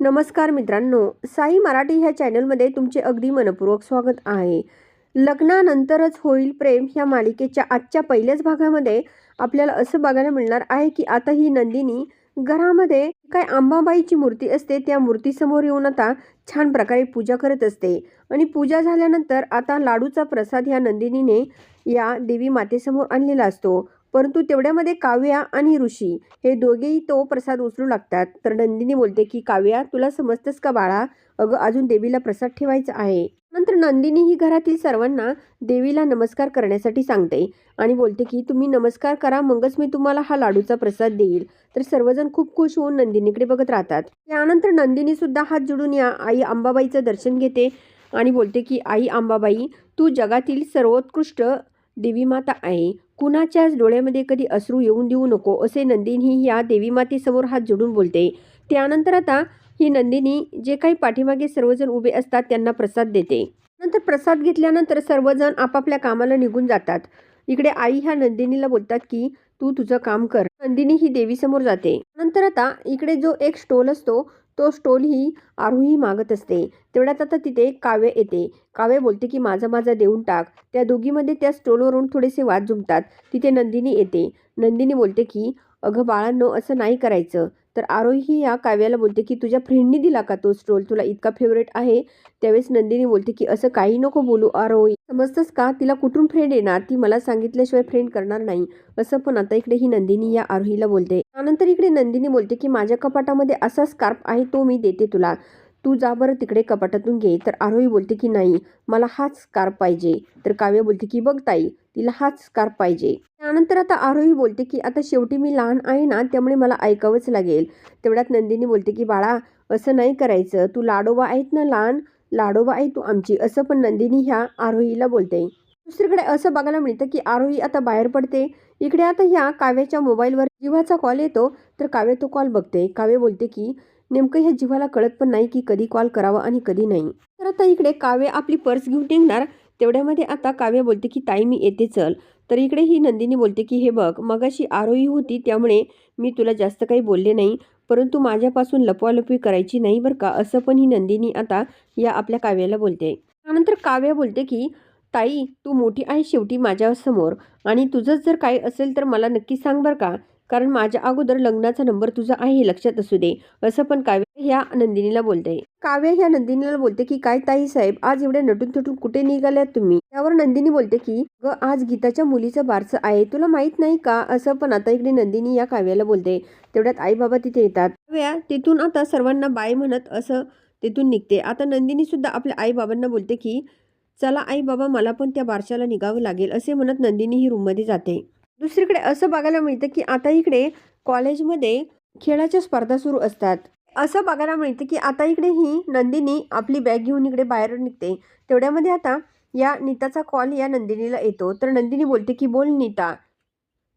नमस्कार मित्रांनो साई मराठी ह्या चॅनलमध्ये तुमचे अगदी मनपूर्वक स्वागत आहे. लग्नानंतरच होईल प्रेम ह्या मालिकेच्या आजच्या पहिल्याच भागामध्ये आपल्याला असं बघायला मिळणार आहे की आता ही नंदिनी घरामध्ये काय अंबाबाईची मूर्ती असते त्या मूर्तीसमोर येऊन आता छान प्रकारे पूजा करत असते. आणि पूजा झाल्यानंतर आता लाडूचा प्रसाद ह्या नंदिनीने या देवी मातेसमोर आणलेला असतो. परंतु तेवढ्यामध्ये काव्या आणि ऋषी हे दोघेही तो प्रसाद उचलू लागतात. तर नंदिनी बोलते की काव्या तुला समजतंस का बाळा? अगं अजून देवीला प्रसाद ठेवायचा आहे. नंतर नंदिनी ही घरातील सर्वांना देवीला नमस्कार करण्यासाठी सांगते आणि बोलते की तुम्ही नमस्कार करा मगच मी तुम्हाला हा लाडूचा प्रसाद देईल. तर सर्वजण खूप खुश होऊन नंदिनीकडे बघत राहतात. त्यानंतर नंदिनी सुद्धा हात जोडून या आई अंबाबाईचं दर्शन घेते आणि बोलते की आई अंबाबाई तू जगातील सर्वोत्कृष्ट देवी माता आहे कुणाच्याच डोळ्यामध्ये कधी अश्रू येऊन देऊ नको असे नंदिनी या देवी मातेसमोर हात जोडून बोलते. त्यानंतर आता ही नंदिनी जे काही पाठीमागे सर्वजण उभे असतात त्यांना प्रसाद देते. नंतर प्रसाद घेतल्यानंतर सर्वजण आपापल्या कामाला निघून जातात. इकडे आई ह्या नंदिनीला बोलतात की तू तुझं काम कर. नंदिनी ही देवीसमोर जाते. नंतर आता इकडे जो एक स्टोल असतो तो स्टोल ही आरोही मागत असते. तेवढ्यात आता तिथे काव्य येते. काव्य बोलते की माझा माझा देऊन टाक. त्या दोघीमध्ये त्या स्टोलवरून थोडेसे वाद जुमतात. तिथे नंदिनी येते. नंदिनी बोलते की अगं बाळांनो असं नाही करायचं. तर आरोही या काव्याला बोलते की तुझ्या फ्रेंडनी दिला का तो स्टोल? तुला इतका फेवरेट आहे. त्यावेळेस नंदिनी बोलते की असं काही नको बोलू आरोही. समजतंस का? तिला कुठून फ्रेंड येणार? ती मला सांगितल्याशिवाय फ्रेंड करणार नाही. असं पण आता इकडे ही नंदिनी या आरोहीला बोलते. त्यानंतर इकडे नंदिनी बोलते की माझ्या कपाटामध्ये असा स्कार्फ आहे तो मी देते तुला. तू जा बरं तिकडे कपाटातून घे. तर आरोही बोलते की नाही मला हाच स्कार्फ पाहिजे. तर काव्य बोलते की बघ ताई तिला हाच स्कार्फ पाहिजे. त्यानंतर आता आरोही बोलते की आता शेवटी मी लहान आहे ना त्यामुळे मला ऐकावंच लागेल. तेवढ्यात नंदिनी बोलते की बाळा असं नाही करायचं. तू लाडोबा आहेत ना लहान लाडोबा आहे तू आमची. असं पण नंदिनी ह्या आरोहीला बोलते. दुसरीकडे असं बघायला मिळतं की आरोही आता बाहेर पडते. इकडे आता ह्या काव्याच्या मोबाईलवर जीवाचा कॉल येतो तर काव्य तो कॉल बघते. काव्य बोलते की नेमकं ह्या जीवाला कळत पण नाही की कधी कॉल करावा आणि कधी नाही. तर आता इकडे काव्य आपली पर्स घेऊन निघणार. तेवढ्यामध्ये आता काव्य बोलते की ताई मी येते चल. तर इकडे ही नंदिनी बोलते की हे बघ मगाशी आरोही होती त्यामुळे मी तुला जास्त काही बोलले नाही परंतु माझ्यापासून लपवालपवी करायची नाही बरं का? असं पण ही नंदिनी आता या आपल्या काव्याला बोलते. त्यानंतर काव्य बोलते की ताई तू मोठी आहे शेवटी माझ्यासमोर आणि तुझंच जर काही असेल तर मला नक्की सांग बरं का? कारण माझ्या अगोदर लग्नाचा नंबर तुझा आहे हे लक्षात असू दे. असं पण काव्य ह्या नंदिनीला बोलते. काव्य ह्या नंदिनीला बोलते की काय ताई साहेब आज एवढे नटून थटून कुठे निघाल्यात तुम्ही? त्यावर नंदिनी बोलते की ग आज गीताच्या मुलीचं बारसं आहे तुला माहीत नाही का? असं पण आता इकडे नंदिनी या काव्याला बोलते. तेवढ्यात आई बाबा तिथे येतात. काव्या तिथून आता सर्वांना बाय म्हणत असं तिथून निघते. आता नंदिनी सुद्धा आपल्या आई बाबांना बोलते की चला आई बाबा मला पण त्या बारशाला निघावं लागेल असे म्हणत नंदिनी ही रूममध्ये जाते. दुसरीकडे असं बघायला मिळतं की आता इकडे कॉलेजमध्ये खेळाच्या स्पर्धा सुरू असतात. असं बघायला मिळतं की आता इकडे ही नंदिनी आपली बॅग घेऊन इकडे बाहेर निघते. तेवढ्यामध्ये आता या नीताचा कॉल या नंदिनीला येतो. तर नंदिनी बोलते की बोल नीता.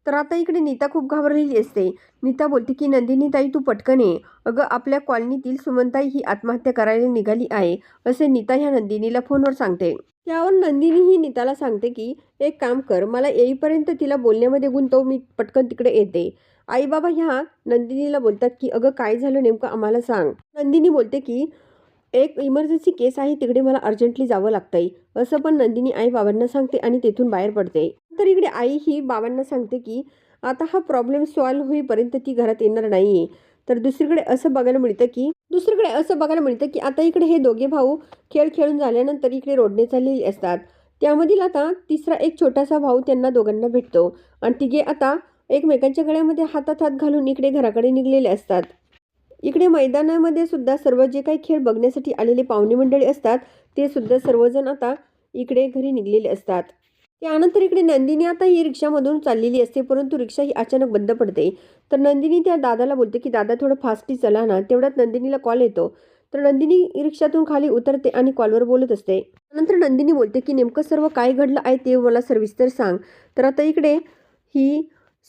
तर आता इकडे नीता खूप घाबरलेली असते. नीता बोलते की नंदिनीताई तू पटकन ये. अगं आपल्या कॉलनीतील सुमनताई ही आत्महत्या करायला निघाली आहे. असे नीता ह्या नंदिनीला फोनवर सांगते. त्यावर नंदिनी ही नीताला सांगते की एक काम कर मला येईपर्यंत तिला बोलण्यामध्ये गुंतव मी पटकन तिकडे येते. आई बाबा ह्या नंदिनीला बोलतात की अगं काय झालं नेमकं आम्हाला सांग. नंदिनी बोलते की एक इमर्जन्सी केस आहे तिकडे मला अर्जंटली जावं लागतंय. असं पण नंदिनी आई बाबांना सांगते आणि तेथून बाहेर पडते. तर इकडे आई ही बाबांना सांगते की आता हा प्रॉब्लेम सॉल्व्ह होईपर्यंत ती घरात येणार नाहीये. तर दुसरीकडे असं बघायला मिळतं की दुसरीकडे असं बघायला मिळतं की आता इकडे हे दोघे भाऊ खेळ खेळून झाल्यानंतर इकडे रोडने चाललेले असतात. त्यामधील आता तिसरा एक छोटासा भाऊ त्यांना दोघांना भेटतो आणि तिघे आता एकमेकांच्या गळ्यामध्ये हातात हात घालून इकडे घराकडे निघलेले असतात. इकडे मैदानामध्ये सुद्धा सर्व जे काही खेळ बघण्यासाठी आलेले पाहुणे मंडळी असतात ते सुद्धा सर्वजण आता इकडे घरी निघलेले असतात. त्यानंतर इकडे नंदिनी आता ही रिक्षामधून चाललेली असते परंतु रिक्षा ही अचानक बंद पडते. तर नंदिनी त्या दादाला बोलते की दादा थोडं फास्टी चला ना. तेवढ्यात नंदिनीला कॉल येतो. तर नंदिनी रिक्षातून खाली उतरते आणि कॉलवर बोलत असते. नंतर नंदिनी बोलते की नेमकं सर्व काय घडलं आहे ते मला सविस्तर सांग. तर आता इकडे ही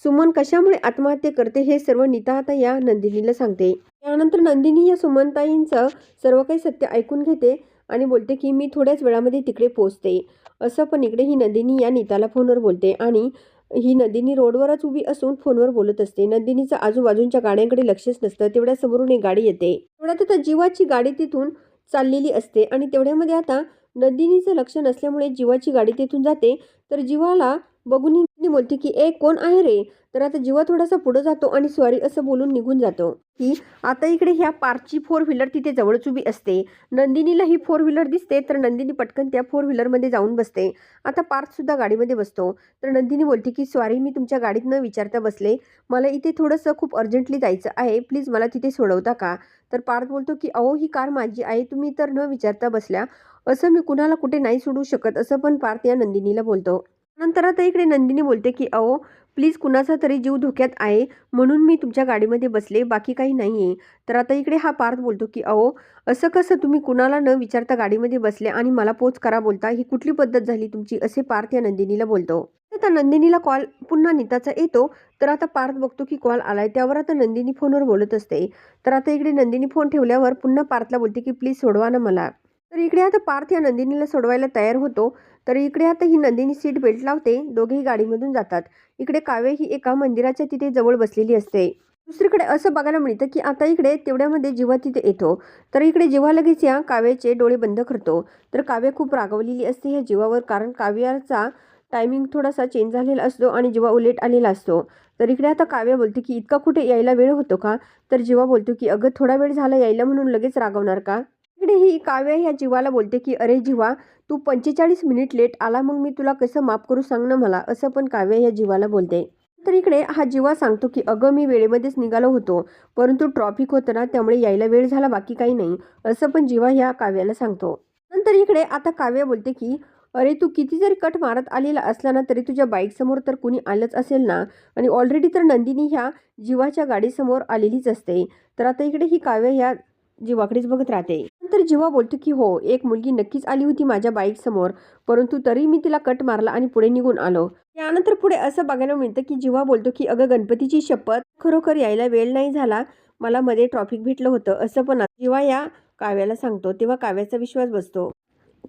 सुमन कशामुळे आत्महत्या करते हे सर्व नीता आता या नंदिनीला सांगते. त्यानंतर नंदिनी या सुमनताईंचं सर्व काही सत्य ऐकून घेते. आणि बोलते की मी थोड्याच वेळामध्ये तिकडे पोहोचते असं पण इकडे ही नंदिनी या नीताला फोनवर बोलते आणि ही नंदिनी रोडवरच उभी असून फोनवर बोलत असते. नंदिनीचं आजूबाजूच्या गाड्यांकडे लक्षच नसतं. तेवढ्या समोरून एक गाडी येते. तेवढ्यात आता जीवाची गाडी तिथून चाललेली असते आणि तेवढ्यामध्ये आता नंदिनीचं लक्ष नसल्यामुळे जीवाची गाडी तिथून जाते. तर जीवाला बघून ही बोलते की ए कोण आहे रे? तर आता जीवा थोडासा पुढे जातो आणि सॉरी असं बोलून निघून जातो की आता इकडे ह्या पार्कची फोर व्हीलर तिथे जवळच उभी असते. नंदिनीला ही फोर व्हीलर दिसते तर नंदिनी पटकन त्या फोर व्हीलरमध्ये जाऊन बसते. आता पार्थसुद्धा गाडीमध्ये बसतो. तर नंदिनी बोलते की सॉरी मी तुमच्या गाडीत न विचारता बसले. मला इथे थोडंसं खूप अर्जंटली जायचं आहे. प्लीज मला तिथे सोडवता का? तर पार्थ बोलतो की अहो ही कार माझी आहे. तुम्ही तर न विचारता बसल्या. असं मी कुणाला कुठे नाही सोडू शकत असं पण पार्थ या नंदिनीला बोलतो. नंतर आता इकडे नंदिनी बोलते की अहो प्लीज कुणाचा तरी जीव धोक्यात आहे म्हणून मी तुमच्या गाडीमध्ये बसले बाकी काही नाही आहे तर आता इकडे हा पार्थ बोलतो की अहो असं कसं तुम्ही कुणाला न विचारता गाडीमध्ये बसले आणि मला पोच करा बोलता ही कुठली पद्धत झाली तुमची? असे पार्थ या नंदिनीला बोलतो. आता नंदिनीला कॉल पुन्हा नीताचा येतो. तर आता पार्थ बघतो की कॉल आलाय त्यावर आता नंदिनी फोनवर बोलत असते. तर आता इकडे नंदिनी फोन ठेवल्यावर पुन्हा पार्थला बोलते की प्लीज सोडवा ना मला. तर इकडे आता पार्थ या नंदिनीला सोडवायला तयार होतो. तर इकडे आता ही नंदिनी सीट बेल्ट लावते. दोघेही गाडीमधून जातात. इकडे काव्य ही एका मंदिराच्या तिथे जवळ बसलेली असते. दुसरीकडे असं बघायला मिळतं की आता इकडे तेवढ्यामध्ये जेव्हा तिथे येतो. तर इकडे जेव्हा लगेच या काव्याचे डोळे बंद करतो. तर काव्य खूप रागवलेली असते ह्या जीवावर कारण काव्याचा टायमिंग थोडासा चेंज झालेला असतो आणि जेव्हा उलेट आलेला असतो. तर इकडे आता काव्य बोलते की इतका कुठे यायला वेळ होतो का? तर जीवा बोलतो की अगं थोडा वेळ झाला यायला म्हणून लगेच रागवणार का? इकडे ही काव्य ह्या जीवाला बोलते की अरे जीवा तू पंचेचाळीस मिनिट लेट आला मग मी तुला कसं माफ करू सांग ना मला असं पण काव्य ह्या जीवाला बोलते. तर इकडे हा जीवा सांगतो की अगं मी वेळेमध्येच निघालो होतो परंतु ट्रॉफिक होतं ना त्यामुळे यायला वेळ झाला बाकी काही नाही असं पण जीवा ह्या काव्याला सांगतो. नंतर इकडे आता काव्य बोलते की अरे तू किती जरी कट मारत आलेला असला ना तरी तुझ्या बाईकसमोर तर कुणी आलंच असेल ना आणि ऑलरेडी तर नंदिनी ह्या जीवाच्या गाडीसमोर आलेलीच असते. तर आता इकडे ही काव्य ह्या जीवाकडेच बघत राहते. नंतर जेव्हा बोलतो की हो एक मुलगी नक्कीच आली होती माझ्या बाईकसमोर परंतु तरी मी तिला कट मारला आणि पुढे निघून आलो. त्यानंतर पुढे असं बघायला मिळतं की जेव्हा बोलतो की अगं गणपतीची शपथ खरोखर यायला वेळ नाही झाला मला मध्ये ट्रॉफिक भेटलं होतं असं पण जेव्हा या काव्याला सांगतो तेव्हा काव्याचा विश्वास बसतो.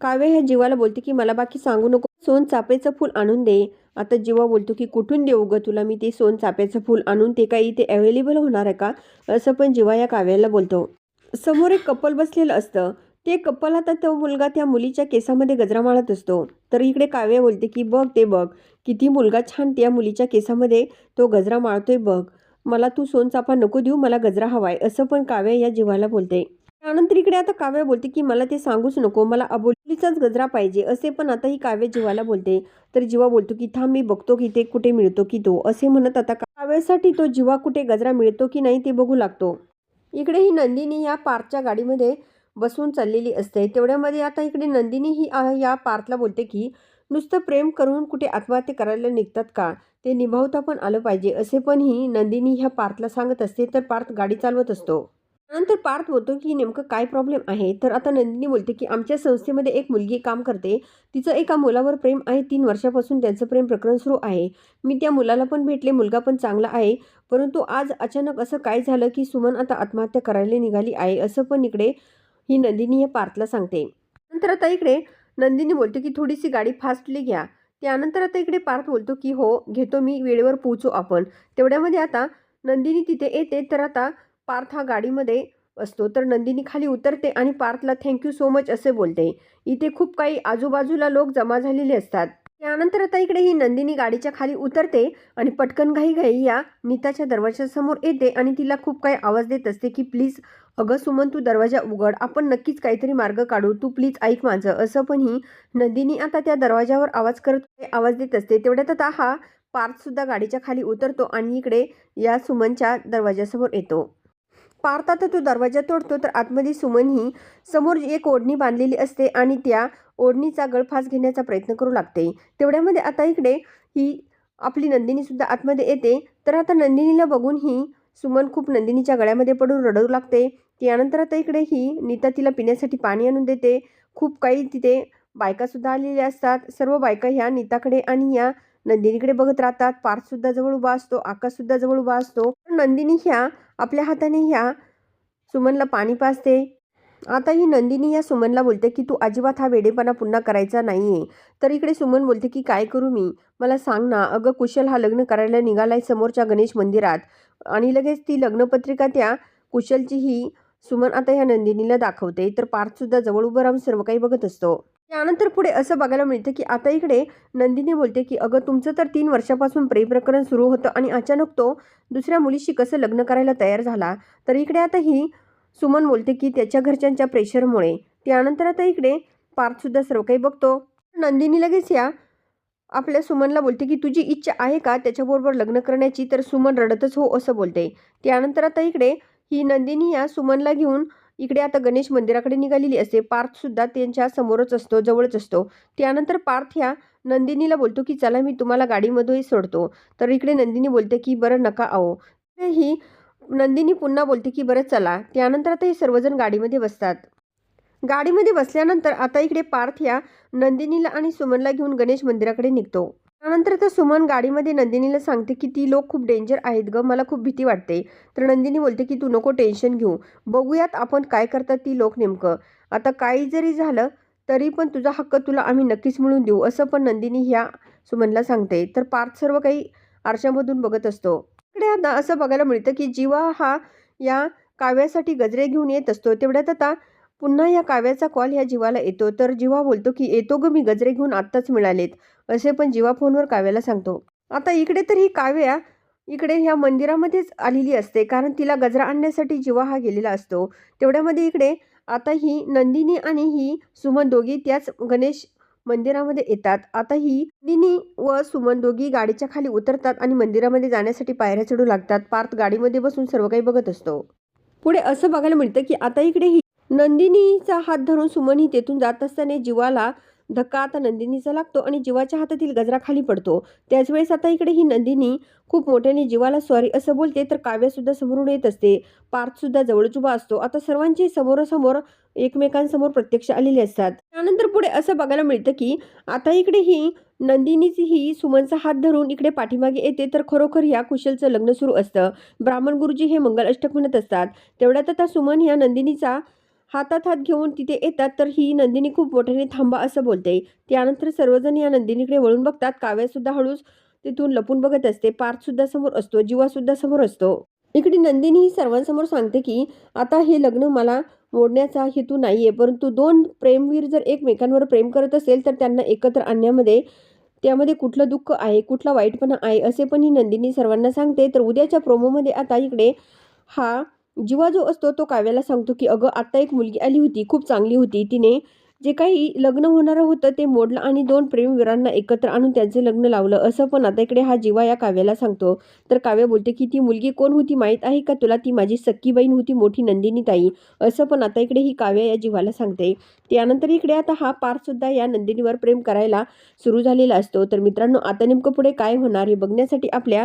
काव्य ह्या जीवाला बोलते की मला बाकी सांगू नको सोन चापेचं फूल आणून दे. आता जीवा बोलतो की कुठून देऊ ग तुला मी ते सोन चाप्याचं फूल आणून ते काही इथे अवेलेबल होणार आहे का? असं पण जीवा या काव्याला बोलतो. समोर एक कपल बसलेलं असतं. ते कपल आता तो मुलगा त्या मुलीच्या केसामध्ये गजरा माळत असतो. तर इकडे काव्य बोलते की बघ ते बघ किती मुलगा छान त्या मुलीच्या केसामध्ये तो गजरा माळतोय बघ. मला तू सोनचाफा नको देऊ मला गजरा हवाय असं पण काव्य या जीवाला बोलते. त्यानंतर इकडे आता काव्य बोलते की मला ते सांगूच नको मला अबोलीचाच गजरा पाहिजे असे पण आता ही काव्य जीवाला बोलते. तर जीवा बोलतो की थांब मी बघतो की ते कुठे मिळतो की तो असे म्हणत आता काव्यासाठी तो जीवा कुठे गजरा मिळतो की नाही ते बघू लागतो. इकडे ही नंदिनी या पार्कच्या गाडीमध्ये बसून चाललेली असते. तेवढ्यामध्ये आता इकडे नंदिनी ही या पार्थला बोलते की नुसतं प्रेम करून कुठे आत्महत्या करायला निघतात का? ते निभावता पण आलं पाहिजे. असे पण ही नंदिनी ह्या पार्थला सांगत असते तर पार्थ गाडी चालवत असतो. नंतर पार्थ बोलतो की नेमकं काय प्रॉब्लेम आहे? तर आता नंदिनी बोलते की आमच्या संस्थेमध्ये एक मुलगी काम करते. तिचं एका मुलावर प्रेम आहे. तीन वर्षापासून त्यांचं प्रेम प्रकरण सुरू आहे. मी त्या मुलाला पण भेटले. मुलगा पण चांगला आहे. परंतु आज अचानक असं काय झालं की सुमन आता आत्महत्या करायला निघाली आहे असं पण इकडे ही नंदिनी या पार्थला सांगते. नंतर आता इकडे नंदिनी बोलते की थोडीशी गाडी फास्टली घ्या. त्यानंतर आता इकडे पार्थ बोलतो की हो घेतो मी. वेळेवर पोहोचू आपण. तेवढ्यामध्ये आता नंदिनी तिथे येते. तर आता पार्थ हा गाडीमध्ये असतो. तर नंदिनी खाली उतरते आणि पार्थला थँक्यू सो मच असे बोलते. इथे खूप काही आजूबाजूला लोक जमा झालेले असतात. त्यानंतर आता इकडे ही नंदिनी गाडीच्या खाली उतरते आणि पटकन घाई घाई या नीताच्या दरवाजासमोर येते आणि तिला खूप काही आवाज देत असते की प्लीज अगं सुमन तू दरवाजा उघड. आपण नक्कीच काहीतरी मार्ग काढू. तू प्लीज ऐक माझं. असं पण ही नंदिनी आता त्या दरवाजावर आवाज करत आवाज देत असते. तेवढ्यात आता हा पार्थसुद्धा गाडीच्या खाली उतरतो आणि इकडे या सुमनच्या दरवाजासमोर येतो. पार्थ आता तो दरवाजा तोडतो तर आतमध्ये सुमन ही समोर एक ओढणी बांधलेली असते आणि त्या ओढणीचा गळफास घेण्याचा प्रयत्न करू लागते. तेवढ्यामध्ये आता इकडे ही आपली नंदिनीसुद्धा आतमध्ये येते. तर आता नंदिनीला बघून ही सुमन खूप नंदिनीच्या गळ्यामध्ये पडून रडू लागते. त्यानंतर आता इकडे ही नीता तिला पिण्यासाठी पाणी आणून देते. खूप काही तिथे बायकासुद्धा आलेल्या असतात. सर्व बायका ह्या नीताकडे आणि या नंदिनीकडे बघत राहतात. पार्थसुद्धा जवळ उभा असतो. आकाशसुद्धा जवळ उभा असतो. नंदिनी ह्या आपल्या हाताने ह्या सुमनला पाणी पाजते. आता ही नंदिनी या सुमनला बोलते की तू अजिबात हा वेडेपणा पुन्हा करायचा नाही आहे तर इकडे सुमन बोलते की काय करू मी? मला सांग ना अगं कुशल हा लग्न करायला निघालाय समोरच्या गणेश मंदिरात. आणि लगेच ती लग्नपत्रिका त्या कुशलची ही सुमन आता ह्या नंदिनीला दाखवते. तर पार्थसुद्धा जवळ उभं राहून सर्व काही बघत असतो. त्यानंतर पुढे असं बघायला मिळतं की आता इकडे नंदिनी बोलते की अगं तुमचं तर तीन वर्षापासून प्रेम प्रकरण सुरू होतं आणि अचानक तो दुसऱ्या मुलीशी कसं लग्न करायला तयार झाला? तर इकडे आता ही सुमन बोलते की त्याच्या घरच्यांच्या प्रेशरमुळे. त्यानंतर आता इकडे पार्थसुद्धा सर्व काही बघतो. नंदिनी लगेच या आपल्या सुमनला बोलते की तुझी इच्छा आहे का त्याच्याबरोबर लग्न करण्याची? तर सुमन रडतच हो असं बोलते. त्यानंतर आता इकडे ही नंदिनी या सुमनला घेऊन इकडे आता गणेश मंदिराकडे निघालेली असते. पार्थसुद्धा त्यांच्या समोरच असतो जवळच असतो. त्यानंतर पार्थ ह्या नंदिनीला बोलतो की चला मी तुम्हाला गाडीमध्येही सोडतो. तर इकडे नंदिनी बोलते की बरं नका आहो ही नंदिनी पुन्हा बोलते की बरं चला. त्यानंतर आता हे सर्वजण गाडीमध्ये बसतात. गाडीमध्ये बसल्यानंतर आता इकडे पार्थ ह्या नंदिनीला आणि सुमनला घेऊन गणेश मंदिराकडे निघतो. त्यानंतर तर सुमन गाडीमध्ये नंदिनीला सांगते की ती लोक खूप डेंजर आहेत ग. मला खूप भीती वाटते. तर नंदिनी बोलते की तू नको टेन्शन घेऊ. बघूयात आपण काय करतात ती लोक नेमकं. आता काही जरी झालं तरी पण तुझा हक्क तुला आम्ही नक्कीच मिळून देऊ असं पण नंदिनी ह्या सुमनला सांगते. तर पार्थ सर्व काही आरशामधून बघत असतो. इकडे आता असं बघायला मिळतं की जीवा हा या काव्यासाठी गजरे घेऊन येत असतो. तेवढ्यात आता पुन्हा या काव्याचा कॉल ह्या जीवाला येतो. तर जीवा बोलतो की येतो ग मी गजरे घेऊन आत्ताच मिळालेत. असे पण जीवा फोनवर काव्याला सांगतो. आता इकडे तर ही काव्या इकडे ह्या मंदिरामध्येच आलेली असते. कारण तिला गजरा आणण्यासाठी जीवा हा गेलेला असतो. तेवढ्यामध्ये इकडे आता ही नंदिनी आणि ही सुमन दोघी त्याच गणेश मंदिरामध्ये येतात. आता ही नंदिनी व सुमन दोघी गाडीच्या खाली उतरतात आणि मंदिरामध्ये जाण्यासाठी पायऱ्या चढू लागतात. पार्थ गाडीमध्ये बसून सर्व काही बघत असतो. पुढे असं बघायला मिळतं की आता इकडे ही नंदिनीचा हात धरून सुमनही तेथून जात असताना जीवाला धक्का आता नंदिनीचा लागतो आणि जीवाच्या हातातील गजरा खाली पडतो. त्याच वेळेस आता इकडे ही नंदिनी खूप मोठ्याने जीवाला सॉरी असं बोलते तर काव्यासुद्धा समोरून येत असते. पार्थसुद्धा जवळच उभा असतो. आता सर्वांचे समोरासमोर एकमेकांसमोर प्रत्यक्ष आलेले असतात. त्यानंतर पुढे असं बघायला मिळतं की आता इकडे ही नंदिनीची ही सुमनचा हात धरून इकडे पाठीमागे येते तर खरोखर या कुशलचं लग्न सुरू असतं. ब्राह्मण गुरुजी हे मंगल अष्टक म्हणत असतात. तेवढ्यात आता सुमन ह्या नंदिनीचा हातात हात घेऊन तिथे येतात तर ही नंदिनी खूप मोठ्याने थांबा असं बोलते. त्यानंतर सर्वजण या नंदिनीकडे वळून बघतात. काव्यासुद्धा हळूच तिथून लपून बघत असते. पार्थसुद्धा समोर असतो. जीवासुद्धा समोर असतो. इकडे नंदिनी ही सर्वांसमोर सांगते की आता हे लग्न मला मोडण्याचा हेतू नाही आहे परंतु दोन प्रेमवीर जर एकमेकांवर प्रेम करत असेल तर त्यांना एकत्र आणण्यामध्ये त्यामध्ये कुठलं दुःख आहे कुठला वाईटपणा आहे असे पण ही नंदिनी सर्वांना सांगते. तर उद्याच्या प्रोमोमध्ये आता इकडे हा जीवा जो असतो तो काव्याला सांगतो की अगं आत्ता एक मुलगी आली होती खूप चांगली होती. तिने जे काही लग्न होणारं होतं ते मोडलं आणि दोन प्रेमवीरांना एकत्र आणून त्यांचे लग्न लावलं. असं पण आता इकडे हा जीवा या काव्याला सांगतो. तर काव्य बोलते की ती मुलगी कोण होती माहीत आहे का तुला? ती माझी सख्खी बहीण होती मोठी नंदिनी ताई. असं पण आता इकडे ही काव्य या जीवाला सांगते. त्यानंतर इकडे आता हा पारसुद्धा या नंदिनीवर प्रेम करायला सुरू झालेला असतो. तर मित्रांनो आता नेमकं पुढे काय होणार हे बघण्यासाठी आपल्या